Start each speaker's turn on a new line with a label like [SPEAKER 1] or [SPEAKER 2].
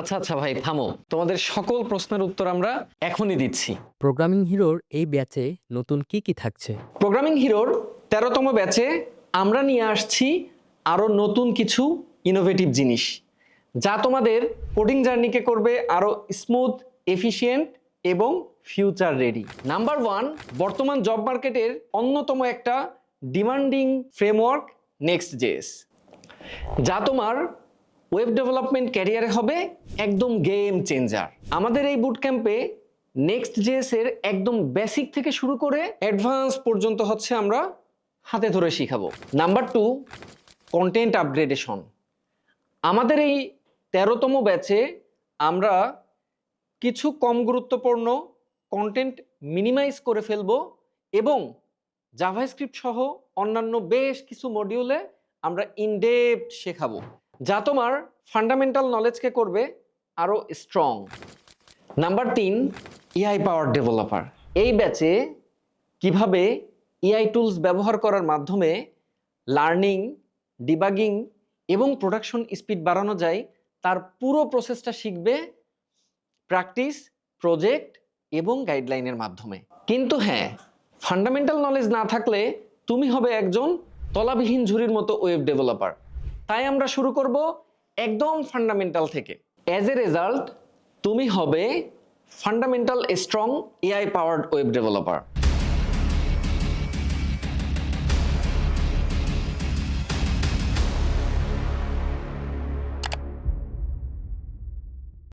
[SPEAKER 1] আচ্ছা আচ্ছা ভাই থামো। তোমাদের সকল প্রশ্নের উত্তর আমরা এখনই দিচ্ছি।
[SPEAKER 2] প্রোগ্রামিং হিরোর এই ব্যাচে নতুন কি কি থাকছে?
[SPEAKER 1] প্রোগ্রামিং হিরোর তেরোতম ব্যাচে আমরা নিয়ে আসছি আরও নতুন কিছু ইনোভেটিভ জিনিস যা তোমাদের কোডিং জার্নিকে করবে আরও স্মুথ এফিশিয়েন্ট এবং ফিউচার রেডি নাম্বার ওয়ান বর্তমান জব মার্কেটের অন্যতম একটা ডিমান্ডিং ফ্রেমওয়ার্ক নেক্সট জেস যা তোমার ওয়েব ডেভেলপমেন্ট ক্যারিয়ারে হবে একদম গেম চেঞ্জার আমাদের এই বুট ক্যাম্পে নেক্সট জেএস এর একদম বেসিক থেকে শুরু করে অ্যাডভান্স পর্যন্ত হচ্ছে আমরা হাতে ধরে শিখাবো। নাম্বার টু কন্টেন্ট আপগ্রেডেশন আমাদের এই তেরোতম ব্যাচে আমরা কিছু কম গুরুত্বপূর্ণ কন্টেন্ট মিনিমাইজ করে ফেলব এবং জাভাস্ক্রিপ্ট সহ অন্যান্য বেশ কিছু মডিউলে আমরা ইনডেপথ শেখাবো। যা তোমার ফান্ডামেন্টাল নলেজকে করবে আরও স্ট্রং নাম্বার তিন এআই পাওয়ার ডেভেলপার এই ব্যাচে কীভাবে এআই টুলস ব্যবহার করার মাধ্যমে লার্নিং ডিবাগিং এবং প্রোডাকশন স্পিড বাড়ানো যায়, তার পুরো প্রসেসটা শিখবে প্র্যাকটিস প্রজেক্ট এবং গাইডলাইনের মাধ্যমে। কিন্তু হ্যাঁ ফান্ডামেন্টাল নলেজ না থাকলে তুমি হবে একজন তলাবিহীন ঝুড়ির মতো ওয়েব ডেভেলপার তাই আমরা শুরু করব একদম ফান্ডামেন্টাল থেকে। অ্যাজ এ রেজাল্ট তুমি হবে fundamental strong AI powered web developer